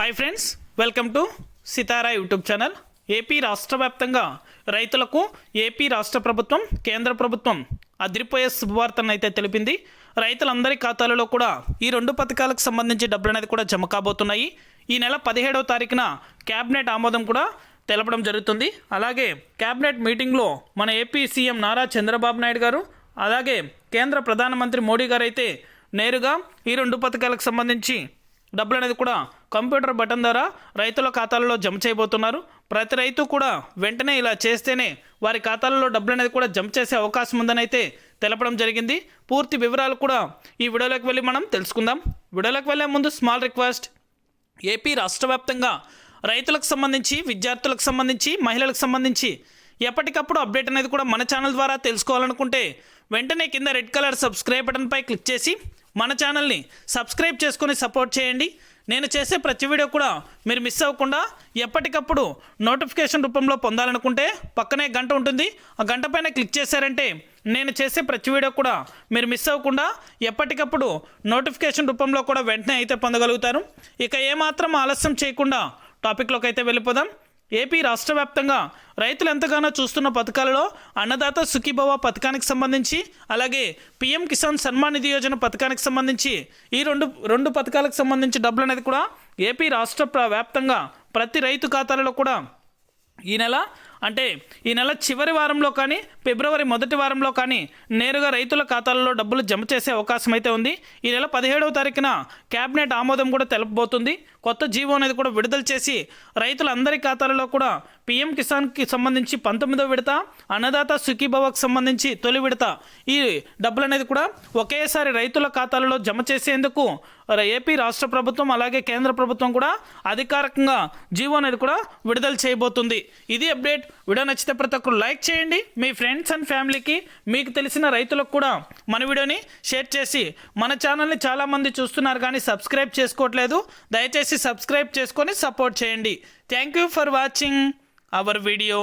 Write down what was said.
Hi friends welcome to Sitara YouTube channel AP రాష్ట్ర వ్యాప్తంగా రైతులకు ఏపీ రాష్ట్ర ప్రభుత్వం కేంద్ర ప్రభుత్వం అదిరిపోయే శుభవార్తను అయితే తెలిపింది. రైతులందరి ఖాతాలలో కూడా ఈ రెండు పథకాలకు సంబంధించి డబ్బులు అనేది కూడా జమ కాబోతున్నాయి. ఈ నెల పదిహేడవ తారీఖున క్యాబినెట్ ఆమోదం కూడా తెలపడం జరుగుతుంది. అలాగే క్యాబినెట్ మీటింగ్లో మన ఏపీ సీఎం నారా చంద్రబాబు నాయుడు గారు అలాగే కేంద్ర ప్రధానమంత్రి మోడీ గారు అయితే నేరుగా ఈ రెండు పథకాలకు సంబంధించి డబ్బులు అనేది కూడా కంప్యూటర్ బటన్ ద్వారా రైతుల ఖాతాలలో జమ చేయబోతున్నారు. ప్రతి రైతు కూడా వెంటనే ఇలా చేస్తేనే వారి ఖాతాలలో డబ్బులు అనేది కూడా జమ చేసే అవకాశం ఉందని అయితే తెలపడం జరిగింది. పూర్తి వివరాలు కూడా ఈ వీడియోలోకి వెళ్ళి మనం తెలుసుకుందాం. వీడియోలోకి వెళ్ళే ముందు స్మాల్ రిక్వెస్ట్. ఏపీ రాష్ట్ర వ్యాప్తంగా రైతులకు సంబంధించి విద్యార్థులకు సంబంధించి మహిళలకు సంబంధించి ఎప్పటికప్పుడు అప్డేట్ అనేది కూడా మన ఛానల్ ద్వారా తెలుసుకోవాలనుకుంటే వెంటనే కింద రెడ్ కలర్ సబ్స్క్రైబ్ బటన్పై క్లిక్ చేసి మన ఛానల్ని సబ్స్క్రైబ్ చేసుకొని సపోర్ట్ చేయండి. నేను చేసే ప్రతి వీడియో కూడా మీరు మిస్ అవ్వకుండా ఎప్పటికప్పుడు నోటిఫికేషన్ రూపంలో పొందాలనుకుంటే పక్కనే గంట ఉంటుంది. ఆ గంట పైన క్లిక్ చేశారంటే నేను చేసే ప్రతి వీడియో కూడా మీరు మిస్ అవ్వకుండా ఎప్పటికప్పుడు నోటిఫికేషన్ రూపంలో కూడా వెంటనే అయితే పొందగలుగుతారు. ఇక ఏమాత్రం ఆలస్యం చేయకుండా టాపిక్లోకి అయితే వెళ్ళిపోదాం. ఏపీ రాష్ట్ర వ్యాప్తంగా రైతులు ఎంతగానో చూస్తున్న పథకాలలో అన్నదాత సుఖీభవ పథకానికి సంబంధించి అలాగే పీఎం కిసాన్ సన్మాన్ నిధి యోజన పథకానికి సంబంధించి ఈ రెండు రెండు పథకాలకు సంబంధించి డబ్బులు అనేది కూడా ఏపీ రాష్ట్ర ప్ర- వ్యాప్తంగా ప్రతి రైతు ఖాతాలలో కూడా ఈ నెల అంటే ఈ నెల చివరి వారంలో కానీ ఫిబ్రవరి మొదటి వారంలో కానీ నేరుగా రైతుల ఖాతాలలో డబ్బులు జమ చేసే అవకాశం అయితే ఉంది. ఈ నెల పదిహేడవ తారీఖున క్యాబినెట్ ఆమోదం కూడా తెలపబోతుంది. కొత్త జీవో అనేది కూడా విడుదల చేసి రైతులందరి ఖాతాలలో కూడా పీఎం కిసాన్కి సంబంధించి పంతొమ్మిదో విడత అన్నదాత సుఖీభవకు సంబంధించి తొలి విడత. ఈ డబ్బులు అనేది కూడా ఒకేసారి రైతుల ఖాతాలలో జమ చేసేందుకు ఏపీ రాష్ట్ర ప్రభుత్వం అలాగే కేంద్ర ప్రభుత్వం కూడా అధికారికంగా జీవో అనేది కూడా విడుదల చేయబోతుంది. ఇది అప్డేట్. వీడియో నచ్చితే ప్రతి ఒక్కరు లైక్ చేయండి. మీ ఫ్రెండ్స్ అండ్ ఫ్యామిలీకి మీకు తెలిసిన రైతులకు కూడా మన వీడియోని షేర్ చేసి మన ఛానల్ని చాలామంది చూస్తున్నారు కానీ సబ్స్క్రైబ్ చేసుకోవట్లేదు. దయచేసి సబ్స్క్రైబ్ చేసుకొని సపోర్ట్ చేయండి. Thank you for watching our video